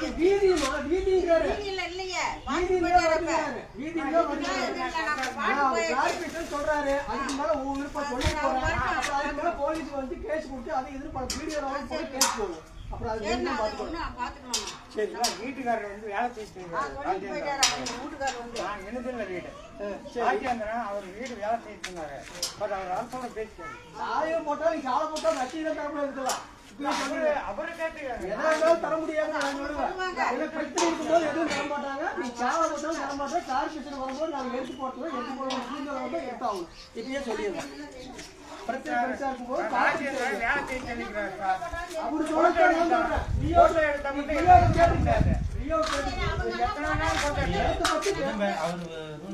வீதியுமா வீதிங்கிறாரு. வீதியில இல்லையே. சொல்றாரு. அதுக்கு மேல உன் விருப்பம் சொல்லி போறேன். அப்புறம் அதுக்கு மேல போலீஸ் வந்து கேஸ் கொடுத்து அதை எதிர்பார்க்க வீடியோ போய் கேஸ் போகும் அப்புறம் அது என்ன பாத்துக்கலாம் வீட்டுக்காரர் வந்து வேலை அவங்க வீட்டுக்காரர் வந்து. நான் எழுதின வீடு. ஆக்கியாந்திரன் அவர் வீடு வேலை செய்யிட்டு இருந்தாரு. பட் அவர் அரசோட பேசிட்டாரு. ஆயிரம் போட்டா நீ சாலை போட்டா நச்சீரம் தரப்பட இருக்கலாம். தர முடியாது பிரச்சனை இருக்கும்போது எதுவும் தர மாட்டாங்க. நீ சேவை தர மாட்டோம் கார் பிரச்சனை வரும்போது நாங்கள் எடுத்து போட்டோம் எடுத்து போடுவோம் கீழே வந்து எடுத்தாகும் இப்பயே சொல்லிடுறேன். பிரச்சனை பெருசா இருக்கும்போது அப்படி.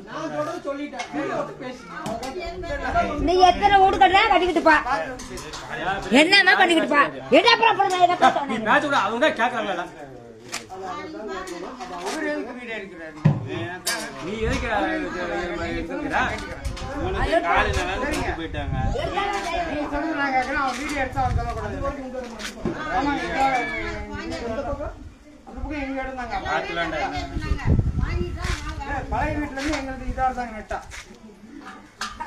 நான் சொல்றது சொல்லிட்டேன். நீ எத்தனை வீடு கட்டுறா கட்டிக்கிட்டு பா. என்னமா பண்ணிக்கிட்டு பா. என்ன அப்புறம் என்ன கூட அவங்க நீ எதுக்கு போயிட்டாங்க வீடியோ எடுத்தா அவன் சொல்லக்கூடாது பழைய வீட்டுல இருந்து எங்களுக்கு இதா இருந்தாங்க நெட்டா.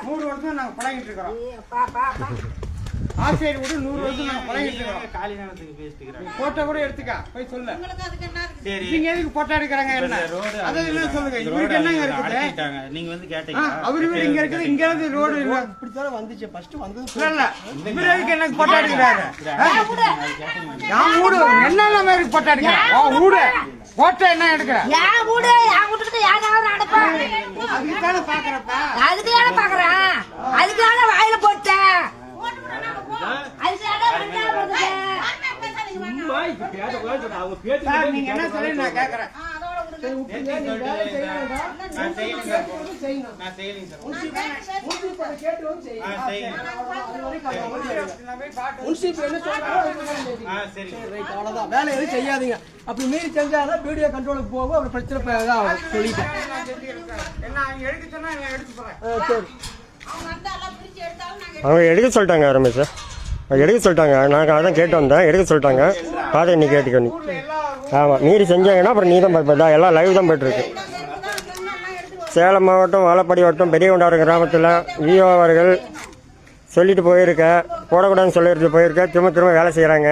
நூறு வருஷம் நாங்க பழகிட்டு இருக்கிறோம் பா பா பா ஆசிரியர் கூட நூறு வருஷம் நாங்க பழகிட்டு இருக்கிறோம் காலி நேரத்துக்கு பேசிட்டுக்கிறாங்க போட்டோ கூட எடுத்துக்க போய் சொல்லு உங்களுக்கு அதுக்கு என்ன இருக்கு சரி நீங்க எதுக்கு போட்டோ எடுக்கிறாங்க என்ன ரோடு அதை என்ன சொல்லுங்க இவருக்கு என்னங்க இருக்குது நீங்க வந்து கேட்டீங்க அவரு வீடு இங்க இருக்குது இங்க இருந்து ரோடு இல்ல இப்படித்தானே வந்துச்சு ஃபர்ஸ்ட் வந்தது இல்ல இவரு எதுக்கு எனக்கு போட்டோ எடுக்கிறாரு நான் என்னென்ன மாதிரி போட்டோ எடுக்கிறேன் வீடு போட்டோ என்ன எடுக்கிற? என் வீடு என் வீட்டுக்கிட்ட யாராவது நடப்பேன் அதுக்கு தானே பாக்குறப்ப. அதுக்கு தானே பாக்குறேன் அதுக்கு தானே வாயில போட்டேன் நீங்க என்ன சொல்லி நான் கேக்குறேன். வேலை எதுவும் செய்யாதீங்க. அப்படி மீறி செஞ்சாதான் வீடியோ கண்ட்ரோலுக்கு போகும். அப்புறம் பிரச்சனை இதாகும். சொல்லிட்டேன் சார். அவங்க எடுக்க அவங்க சொல்லிட்டாங்க ரமேஷ் எடுக்க சொல்லிட்டாங்க. நாங்கள் அதான் கேட்டு வந்தேன். எடுக்க சொல்லிட்டாங்க. அதை நீ கேட்டுக்க நீ. ஆமாம் மீறி செஞ்சாங்கன்னா அப்புறம் நீ தான் பார்ப்பதா எல்லாம் லைவ் தான் போயிட்டுருக்கு. சேலம் மாவட்டம் வாழப்பாடி வட்டம் பெரியகுண்டாறு கிராமத்தில் விஓ அவர்கள் சொல்லிட்டு போயிருக்க போடக்கூடாதுன்னு சொல்லிட்டு போயிருக்க திரும்ப திரும்ப வேலை செய்கிறாங்க